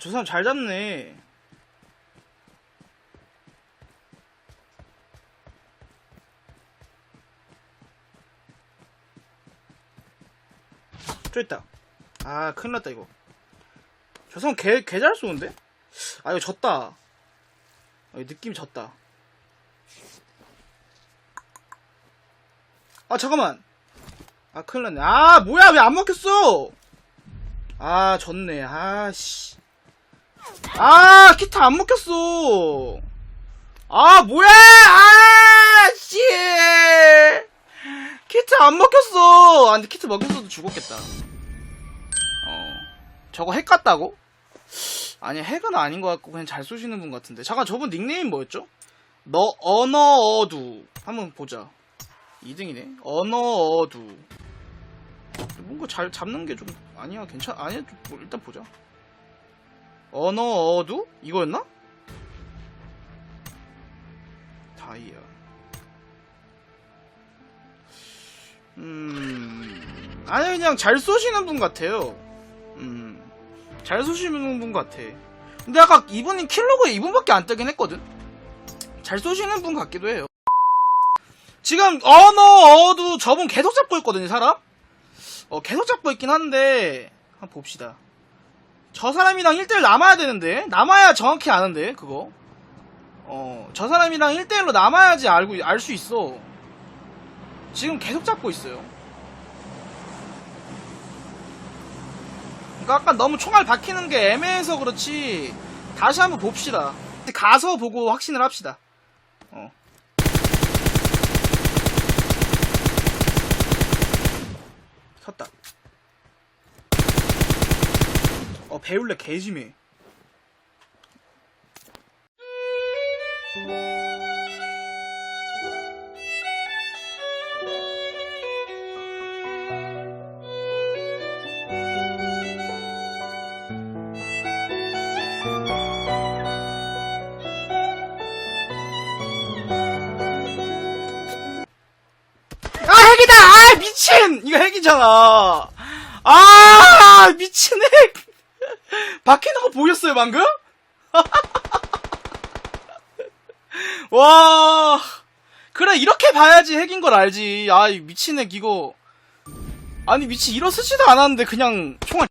저 사람 잘 잡네. 저 있다. 아, 큰일 났다, 이거. 저 사람 개, 개 잘 쏘는데? 아, 이거 졌다. 아, 이거 느낌 졌다. 아, 잠깐만. 아, 큰일 났네. 아, 뭐야, 왜 안 먹혔어? 아, 졌네. 아, 씨. 아, 키트 안 먹혔어. 아, 뭐야! 아, 씨! 키트 안 먹혔어! 아, 근데 키트 먹혔어도 죽었겠다. 어. 저거 핵 같다고? 아니, 핵은 아닌 것 같고, 그냥 잘 쏘시는 분 같은데. 잠깐, 저분 닉네임 뭐였죠? 너, 언어어두. 한번 보자. 2등이네. 언어어두. 뭔가 잘 잡는 게 좀, 아니야, 괜찮, 아니야, 좀, 뭐, 일단 보자. 언어 어두? 이거였나? 다이아. 음, 아니, 그냥 잘 쏘시는 분 같아요. 음, 잘 쏘시는 분 같아. 근데 아까 이분이 킬로가 이분밖에 안 뜨긴 했거든? 잘 쏘시는 분 같기도 해요. 지금, 언어 어두 저분 계속 잡고 있거든요, 사람? 어, 계속 잡고 있긴 한데, 한번 봅시다. 저 사람이랑 1대1 남아야 되는데 남아야 정확히 아는데 그거. 어 저 사람이랑 1대1로 남아야지 알고 알 수 있어. 지금 계속 잡고 있어요. 그러니까 아까 너무 총알 박히는 게 애매해서 그렇지 다시 한번 봅시다. 가서 보고 확신을 합시다. 어. 섰다 어 배울래 개심해 아 핵이다! 아 미친! 이거 핵이잖아. 아 미친 핵 박히는 거 보였어요 방금? 와. 그래 이렇게 봐야지 핵인 걸 알지. 아이 미친 핵 이거. 아니 미친 일어서지도 않았는데 그냥 총알